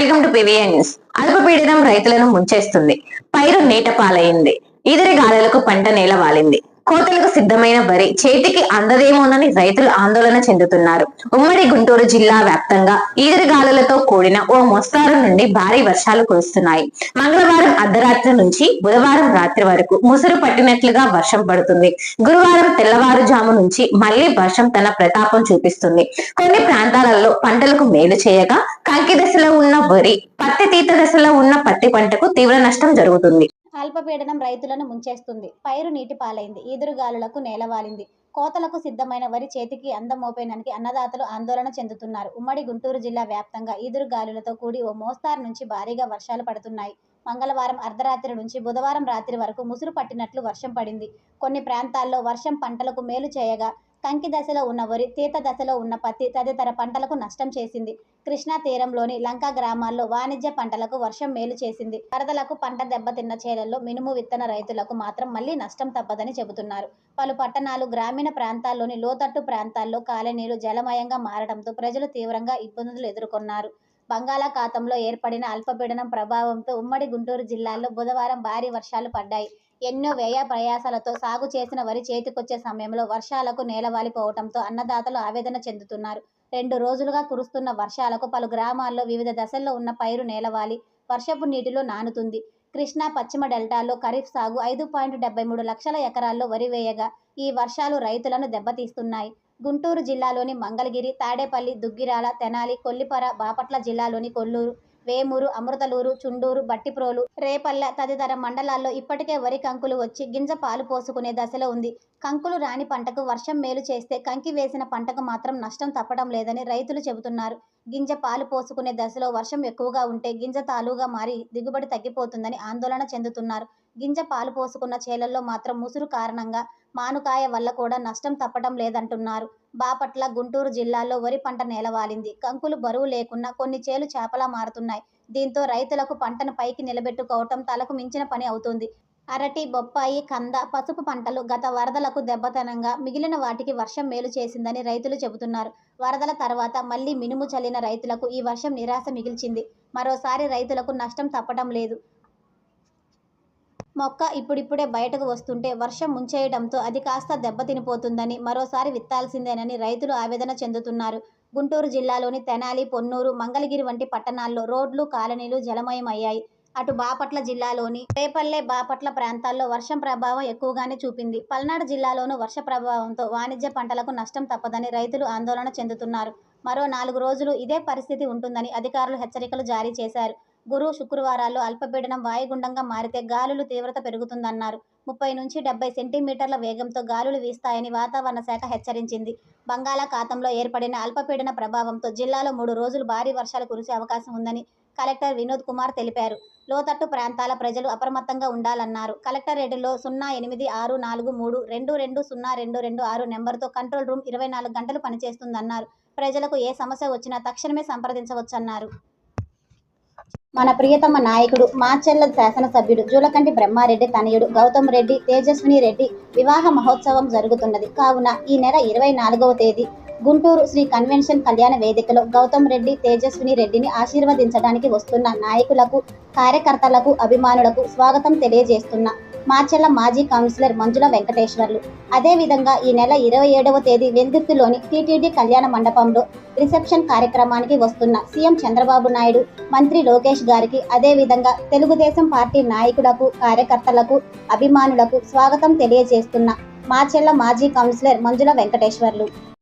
Welcome to PVN news. అల్పపీడనం రైతులను ముంచేస్తుంది. పైరు నీట పాలైంది. ఈదిరి గాలులకు పంట నేల వాలింది. కోతలకు సిద్ధమైన వరి చేతికి అందదేమోనని రైతులు ఆందోళన చెందుతున్నారు. ఉమ్మడి గుంటూరు జిల్లా వ్యాప్తంగా ఈదురుగాలులతో కూడిన ఓ మోస్తారు నుండి భారీ వర్షాలు కురుస్తున్నాయి. మంగళవారం అర్ధరాత్రి నుంచి బుధవారం రాత్రి వరకు ముసురు పట్టినట్లుగా వర్షం పడుతుంది. గురువారం తెల్లవారుజాము నుంచి మళ్ళీ వర్షం తన ప్రతాపం చూపిస్తుంది. కొన్ని ప్రాంతాలలో పంటలకు మేలు చేయగా కంకి దశలో ఉన్న వరి పత్తి తీత దశలో ఉన్న పత్తి పంటకు తీవ్ర నష్టం జరుగుతుంది. అల్పపీడనం రైతులను ముంచేస్తుంది. పైరు నీటి పాలైంది. ఈదురుగాలులకు నేలవాలింది కోతలకు సిద్ధమైన వరి చేతికి అందమోపేయడానికి అన్నదాతలు ఆందోళన చెందుతున్నారు. ఉమ్మడి గుంటూరు జిల్లా వ్యాప్తంగా ఈదురుగాలులతో కూడి ఓ మోస్తారు నుంచి భారీగా వర్షాలు పడుతున్నాయి. మంగళవారం అర్ధరాత్రి నుంచి బుధవారం రాత్రి వరకు ముసురు పట్టినట్లు వర్షం పడింది. కొన్ని ప్రాంతాల్లో వర్షం పంటలకు మేలు చేయగా కంకి దశలో ఉన్న వరి తీత దశలో ఉన్న పత్తి తదితర పంటలకు నష్టం చేసింది. కృష్ణా తీరంలోని లంకా గ్రామాల్లో వాణిజ్య పంటలకు వర్షం మేలు చేసింది. వరదలకు పంట దెబ్బతిన్న చేలల్లో మినుము విత్తన రైతులకు మాత్రం మళ్ళీ నష్టం తప్పదని చెబుతున్నారు. పలు పట్టణాలు గ్రామీణ ప్రాంతాల్లోని లోతట్టు ప్రాంతాల్లో కాలనీరు జలమయంగా మారడంతో ప్రజలు తీవ్రంగా ఇబ్బందులు ఎదుర్కొన్నారు. బంగాళాఖాతంలో ఏర్పడిన అల్పపీడనం ప్రభావంతో ఉమ్మడి గుంటూరు జిల్లాలో బుధవారం భారీ వర్షాలు పడ్డాయి. ఎన్నో వ్యయ ప్రయాసాలతో సాగు చేసిన వరి చేతికొచ్చే సమయంలో వర్షాలకు నేలవాలిపోవడంతో అన్నదాతలు ఆవేదన చెందుతున్నారు. రెండు రోజులుగా కురుస్తున్న వర్షాలకు పలు గ్రామాల్లో వివిధ దశల్లో ఉన్న పైరు నేలవాలి. వర్షపు నీటిలో నానుతుంది. కృష్ణా పశ్చిమ డెల్టాలో ఖరీఫ్ సాగు ఐదు పాయింట్ డెబ్బై మూడు లక్షల ఎకరాల్లో వరి వేయగా ఈ వర్షాలు రైతులను దెబ్బతీస్తున్నాయి. గుంటూరు జిల్లాలోని మంగళగిరి తాడేపల్లి దుగ్గిరాల తెనాలి కొల్లిపర బాపట్ల జిల్లాలోని కొల్లూరు వేమూరు అమృతలూరు చుండూరు బట్టిప్రోలు రేపల్లె తదితర మండలాల్లో ఇప్పటికే వరి కంకులు వచ్చి గింజ పాలు పోసుకునే దశలో ఉంది. కంకులు రాని పంటకు వర్షం మేలు చేస్తే కంకి వేసిన పంటకు మాత్రం నష్టం తప్పడం లేదని రైతులు చెబుతున్నారు. గింజ పాలు పోసుకునే దశలో వర్షం ఎక్కువగా ఉంటే గింజ తాలుగా మారి దిగుబడి తగ్గిపోతుందని ఆందోళన చెందుతున్నారు. గింజ పాలు పోసుకున్న చేలల్లో మాత్రం ముసురు కారణంగా మానుకాయ వల్ల కూడా నష్టం తప్పడం లేదంటున్నారు. బాపట్ల గుంటూరు జిల్లాలో వరి పంట నేలవాలింది కంకులు బరువు లేకున్నా కొన్ని చేలు చేపలా మారుతున్నాయి. దీంతో రైతులకు పంటను పైకి నిలబెట్టుకోవటం తలకు మించిన పని అవుతుంది. అరటి బొప్పాయి కంద పసుపు పంటలు గత వరదలకు దెబ్బతనంగా మిగిలిన వాటికి వర్షం మేలు చేసిందని రైతులు చెబుతున్నారు. వరదల తర్వాత మళ్ళీ మినుము చల్లిన రైతులకు ఈ వర్షం నిరాశ మిగిల్చింది. మరోసారి రైతులకు నష్టం తప్పడం లేదు. మొక్క ఇప్పుడిప్పుడే బయటకు వస్తుంటే వర్షం ముంచేయడంతో అది కాస్త దెబ్బతినిపోతుందని మరోసారి విత్తాల్సిందేనని రైతులు ఆవేదన చెందుతున్నారు. గుంటూరు జిల్లాలోని తెనాలి పొన్నూరు మంగళగిరి వంటి పట్టణాల్లో రోడ్లు కాలనీలు జలమయమయ్యాయి. అటు బాపట్ల జిల్లాలోని రేపల్లె బాపట్ల ప్రాంతాల్లో వర్షం ప్రభావం ఎక్కువగానే చూపింది. పల్నాడు జిల్లాలోనూ వర్ష ప్రభావంతో వాణిజ్య పంటలకు నష్టం తప్పదని రైతులు ఆందోళన చెందుతున్నారు. మరో నాలుగు రోజులు ఇదే పరిస్థితి ఉంటుందని అధికారులు హెచ్చరికలు జారీ చేశారు. గురు శుక్రవారాల్లో అల్పపీడనం వాయుగుండంగా మారితే గాలులు తీవ్రత పెరుగుతుందన్నారు. ముప్పై నుంచి డెబ్బై సెంటీమీటర్ల వేగంతో గాలులు వీస్తాయని వాతావరణ శాఖ హెచ్చరించింది. బంగాళాఖాతంలో ఏర్పడిన అల్పపీడన ప్రభావంతో జిల్లాలో మూడు రోజులు భారీ వర్షాలు కురిసే అవకాశం ఉందని కలెక్టర్ వినోద్ కుమార్ తెలిపారు. లోతట్టు ప్రాంతాల ప్రజలు అప్రమత్తంగా ఉండాలన్నారు. కలెక్టరేట్లో సున్నా ఎనిమిది ఆరు నాలుగు మూడు రెండు రెండు సున్నా రెండు రెండు ఆరు నెంబర్తో కంట్రోల్ రూమ్ ఇరవై నాలుగు గంటలు పనిచేస్తుందన్నారు. ప్రజలకు ఏ సమస్య వచ్చినా తక్షణమే సంప్రదించవచ్చన్నారు. మన ప్రియతమ నాయకుడు మాచెల్ల శాసనసభ్యుడు జూలకంటి బ్రహ్మారెడ్డి తనయుడు గౌతమ్ రెడ్డి తేజస్విని రెడ్డి వివాహ మహోత్సవం జరుగుతున్నది. కావున ఈ నెల ఇరవై నాలుగవ తేదీ గుంటూరు శ్రీ కన్వెన్షన్ కళ్యాణ వేదికలో గౌతమ్ రెడ్డి తేజస్విని రెడ్డిని ఆశీర్వదించడానికి వస్తున్న నాయకులకు కార్యకర్తలకు అభిమానులకు స్వాగతం తెలియజేస్తున్న మాచెల్ల మాజీ కౌన్సిలర్ మంజుల వెంకటేశ్వర్లు. అదేవిధంగా ఈ నెల ఇరవై ఏడవ తేదీ వెందుర్తిలోని టీటీడీ కళ్యాణ మండపంలో రిసెప్షన్ కార్యక్రమానికి వస్తున్న సీఎం చంద్రబాబు నాయుడు మంత్రి లోకేష్ గారికి అదేవిధంగా తెలుగుదేశం పార్టీ నాయకులకు కార్యకర్తలకు అభిమానులకు స్వాగతం తెలియజేస్తున్న మాచెల్ల మాజీ కౌన్సిలర్ మంజుల వెంకటేశ్వర్లు.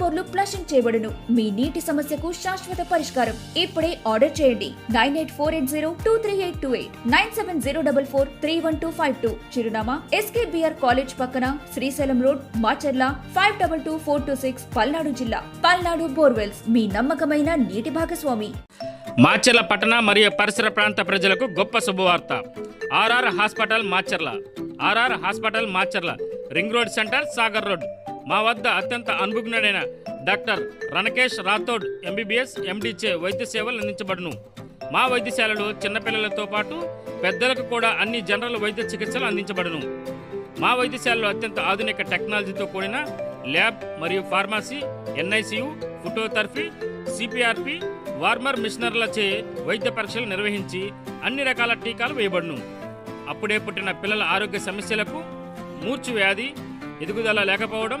బోర్లు ఫ్లషింగ్ చేయబడును. మీ నీటి సమస్యకు శాశ్వత పరిష్కారం. ఇప్పుడే ఆర్డర్ చేయండి. Nine eight four eight zero two three eight two eight. Nine seven zero double four three one two five two. చిరునామా ఎస్కేబిఆర్ కాలేజ్ పక్కన Srisailam road Macherla five double two four two six Palnadu జిల్లా. Palnadu borewells. మీ నమ్మకమైన నీటి భాగస్వామి. మాచర్ల పట్టణ మరియు పరిసర ప్రాంత ప్రజలకు గొప్ప శుభవార్త. RR hospital Macherla. RR hospital Macherla. Ring road center Sagar road. మా వద్ద అత్యంత అనుభజ్ఞుడైన డాక్టర్ రణకేష్ రాథోడ్ ఎంబీబీఎస్ ఎండీచే వైద్య సేవలు అందించబడును. మా వైద్యశాలలో చిన్నపిల్లలతో పాటు పెద్దలకు కూడా అన్ని జనరల్ వైద్య చికిత్సలు అందించబడును. మా వైద్యశాలలో అత్యంత ఆధునిక టెక్నాలజీతో కూడిన ల్యాబ్ మరియు pharmacy NICU phototherapy CPRP warmer మిషనర్లచే వైద్య పరీక్షలు నిర్వహించి అన్ని రకాల టీకాలు వేయబడును. అప్పుడే పుట్టిన పిల్లల ఆరోగ్య సమస్యలకు మూర్చు వ్యాధి ఎదుగుదల లేకపోవడం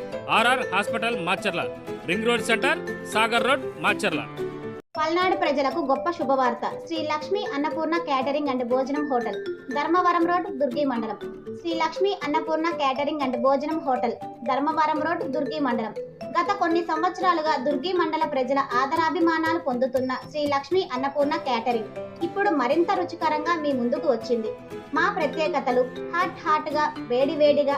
RR hospital Macherla ring road center Sagar road Macherla Palnadu ప్రజలకు గొప్ప శుభవార్త. శ్రీ లక్ష్మి అన్నపూర్ణ క్యాటరింగ్ అండ్ భోజనం హోటల్ ధర్మవరం రోడ్ దుర్గి మండలం. శ్రీ లక్ష్మి అన్నపూర్ణ క్యాటరింగ్ అండ్ భోజనం హోటల్ ధర్మవరం రోడ్ దుర్గి మండలం. గత కొన్ని సంవత్సరాలుగా దుర్గి మండల ప్రజల ఆదరాభిమానాలు పొందుతున్న శ్రీ లక్ష్మి అన్నపూర్ణ క్యాటరింగ్ ఇప్పుడు మరింత రుచికరంగా మీ ముందుకు వచ్చింది. మా ప్రత్యేకతలు హాట్ హాట్గా వేడి వేడిగా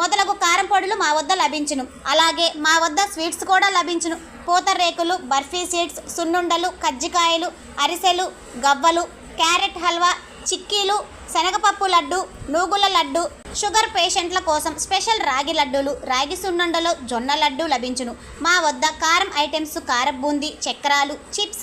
మొదలగు కారం పొడులు మా వద్ద లభించును. అలాగే మా వద్ద స్వీట్స్ కూడా లభించును. పూతరేకులు బర్ఫీ సీడ్స్ సున్నుండలు కజ్జికాయలు అరిసెలు గవ్వలు క్యారెట్ హల్వా చిక్కీలు శనగపప్పు లడ్డు నూగుల లడ్డు షుగర్ పేషెంట్ల కోసం స్పెషల్ రాగి లడ్డూలు రాగి సున్నుండలు జొన్న లడ్డు లభించును. మా వద్ద కారం ఐటమ్స్ కారం బూందీ చక్రాలు చిప్స్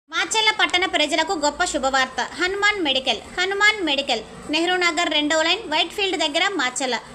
Macherla పట్టణ ప్రజలకు గొప్ప శుభవార్త. హనుమాన్ మెడికల్ హనుమాన్ మెడికల్ నెహ్రూ నగర్ రెండవ లైన్ వైట్ ఫీల్డ్ దగ్గర మాచెల్ల